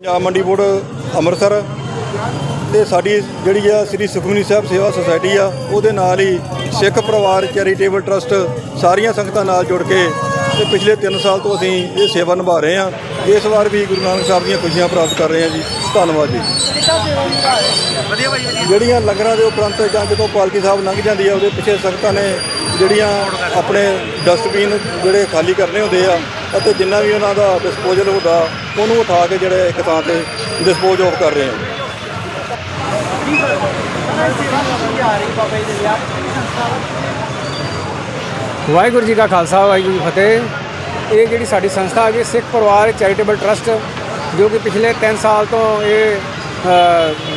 ਪੰਜਾਬ ਮੰਡੀ ਬੋਰਡ ਅੰਮ੍ਰਿਤਸਰ ਤੇ ਸਾਡੀ ਜਿਹੜੀ ਆ ਸ੍ਰੀ ਸੁਖਮਨੀ ਸਾਹਿਬ ਸੇਵਾ ਸੁਸਾਇਟੀ ਆ ਉਹਦੇ ਨਾਲ ਹੀ ਸਿੱਖ ਪਰਿਵਾਰ ਚੈਰੀਟੇਬਲ ਟਰਸਟ ਸਾਰੀਆਂ ਸੰਗਤਾਂ ਨਾਲ ਜੁੜ ਕੇ ਤੇ ਪਿਛਲੇ 3 ਸਾਲ ਤੋਂ ਅਸੀਂ ਇਹ ਸੇਵਾ ਨਿਭਾ ਰਹੇ ਹਾਂ। ਇਸ ਵਾਰ ਵੀ ਗੁਰੂ ਨਾਨਕ ਸਾਹਿਬ ਦੀਆਂ ਖੁਸ਼ੀਆਂ ਪ੍ਰਾਪਤ ਕਰ ਰਹੇ ਹਾਂ ਜੀ। ਧੰਨਵਾਦ ਜੀ। ਵਧੀਆ ਭਾਈ ਵਧੀਆ। ਜਿਹੜੀਆਂ ਲੰਗਰਾਂ ਦੇ ਉਪਰੰਤ ਜਾਂ ਜਦੋਂ ਪਾਲਕੀ ਸਾਹਿਬ ਲੰਘ ਜਾਂਦੀ ਆ ਉਹਦੇ ਪਿੱਛੇ ਸੰਗਤਾਂ ਨੇ ਜਿਹੜੀਆਂ ਆਪਣੇ ਡਸਟਬਿਨ ਜਿਹੜੇ ਖਾਲੀ ਕਰਨੇ ਹੁੰਦੇ ਆ ਅਤੇ ਜਿੰਨਾ ਵੀ ਉਹਨਾਂ ਦਾ ਡਿਸਪੋਜ਼ਲ ਹੁੰਦਾ, ਉਹਨੂੰ ਉਠਾ ਕੇ ਜਿਹੜੇ ਇੱਕ ਥਾਂ ਤੇ ਡਿਸਪੋਜ਼ ਆਫ ਕਰ ਰਹੇ ਆ ਵਾਹਿਗੁਰੂ ਜੀ ਕਾ ਖਾਲਸਾ, ਵਾਹਿਗੁਰੂ ਜੀ ਫਤਿਹ। ਇਹ ਜਿਹੜੀ ਸਾਡੀ ਸੰਸਥਾ ਹੈਗੀ, ਸਿੱਖ ਪਰਿਵਾਰ ਚੈਰੀਟੇਬਲ ਟਰਸਟ, ਜੋ ਕਿ ਪਿਛਲੇ 3 ਸਾਲ ਤੋਂ ਇਹ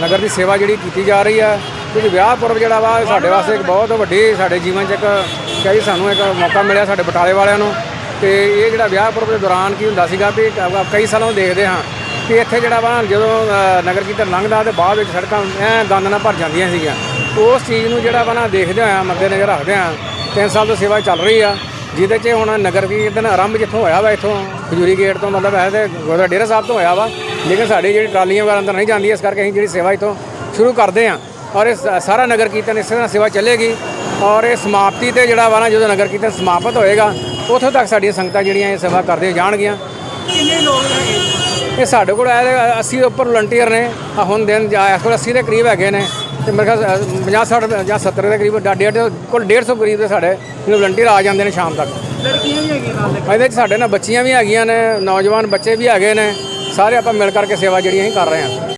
ਨਗਰ ਦੀ ਸੇਵਾ ਜਿਹੜੀ ਕੀਤੀ ਜਾ ਰਹੀ ਹੈ ਕੁਝ ਵਿਆਹ ਪੁਰਬ ਜਿਹੜਾ ਵਾ ਸਾਡੇ ਵਾਸਤੇ ਇੱਕ ਬਹੁਤ ਵੱਡੀ, ਸਾਡੇ ਜੀਵਨ 'ਚ ਇੱਕ, ਕਹੀ ਸਾਨੂੰ ਇੱਕ ਮੌਕਾ ਮਿਲਿਆ ਸਾਡੇ ਬਟਾਲੇ ਵਾਲਿਆਂ ਨੂੰ। ਤੇ ਇਹ ਜਿਹੜਾ ਵਿਆਹ ਪੁਰਬ ਦੇ ਦੌਰਾਨ ਕੀ ਹੁੰਦਾ ਸੀਗਾ ਵੀ ਕਈ ਸਾਲਾਂ ਤੋਂ ਦੇਖਦੇ ਹਾਂ ਕਿ ਇੱਥੇ ਜਿਹੜਾ ਵਾ ਜਦੋਂ ਨਗਰ ਕੀਰਤਨ ਲੰਘਦਾ ਤੇ ਬਾਅਦ ਵਿੱਚ ਸੜਕਾਂ ਐ ਗੰਦ ਨਾਲ ਭਰ ਜਾਂਦੀਆਂ ਸੀਗੀਆਂ। ਉਸ ਚੀਜ਼ ਨੂੰ ਜਿਹੜਾ ਵਾ ਨਾ ਦੇਖਦੇ ਹੋਇਆ ਮੱਦੇ ਨਜ਼ਰ ਰੱਖਦੇ ਹਾਂ, ਤਿੰਨ ਸਾਲ ਤੋਂ ਸੇਵਾ ਚੱਲ ਰਹੀ ਆ, ਜਿਹਦੇ 'ਚ ਹੁਣ ਨਗਰ ਕੀਰਤਨ ਆਰੰਭ ਜਿੱਥੋਂ ਹੋਇਆ ਵਾ ਇੱਥੋਂ ਖਜੂਰੀ ਗੇਟ ਤੋਂ ਮਤਲਬ ਹੈ ਤੇ ਗੁਰਦੁਆਰਾ ਡੇਰਾ ਸਾਹਿਬ ਤੋਂ ਹੋਇਆ ਵਾ, ਲੇਕਿਨ ਸਾਡੀ ਜਿਹੜੀ ਟਰਾਲੀਆਂ ਵਗੈਰਾ ਅੰਦਰ ਨਹੀਂ ਜਾਂਦੀ, ਇਸ ਕਰਕੇ ਅਸੀਂ ਜਿਹੜੀ ਸੇਵਾ ਇੱਥੋਂ ਸ਼ੁਰੂ ਕਰਦੇ ਹਾਂ। ਔਰ ਇਹ ਸਾਰਾ ਨਗਰ ਕੀਰਤਨ ਇਸੇ ਤਰ੍ਹਾਂ ਸੇਵਾ ਚੱਲੇਗੀ ਔਰ ਇਹ ਸਮਾਪਤੀ ਤੇ ਜਿਹੜਾ ਵਾ ਨਾ ਜਦੋਂ ਨਗਰ ਕੀਰਤਨ ਸਮਾਪਤ ਹੋਏਗਾ ਉੱਥੋਂ ਤੱਕ ਸਾਡੀਆਂ ਸੰਗਤਾਂ ਜਿਹੜੀਆਂ ਇਹ ਸੇਵਾ ਕਰਦੇ ਜਾਣਗੀਆਂ। ਕਿੰਨੇ ਲੋਕ ਹੈਗੇ ਇਹ ਸਾਡੇ ਕੋਲ ਆਏ 80 ਦੇ ਉੱਪਰ ਵਲੰਟੀਅਰ ਨੇ ਆ ਹੁਣ ਦਿਨ ਇਸ ਕੋਲ 80 ਦੇ ਕਰੀਬ ਹੈਗੇ ਨੇ ਤੇ ਮੇਰੇ ਖਿਆਲ 50 60 ਜਾਂ 70 ਦੇ ਕਰੀਬ ਡਾ- ਡੇਢ ਕੋਲ 150 ਕਰੀਬ ਦੇ ਸਾਡੇ ਵਲੰਟੀਅਰ ਆ ਜਾਂਦੇ ਨੇ ਸ਼ਾਮ ਤੱਕ। ਲੜਕੀਆਂ ਵੀ ਹੈਗੀਆਂ ਨਾਲ ਇਹਦੇ ਵਿੱਚ ਸਾਡੇ ਨਾਲ ਬੱਚੀਆਂ ਵੀ ਹੈਗੀਆਂ ਨੇ ਨੌਜਵਾਨ ਬੱਚੇ ਵੀ ਹੈਗੇ ਨੇ ਸਾਰੇ ਆਪਾਂ ਮਿਲ ਕਰਕੇ ਸੇਵਾ ਜਿਹੜੀ ਅਸੀਂ ਕਰ ਰਹੇ ਹਾਂ।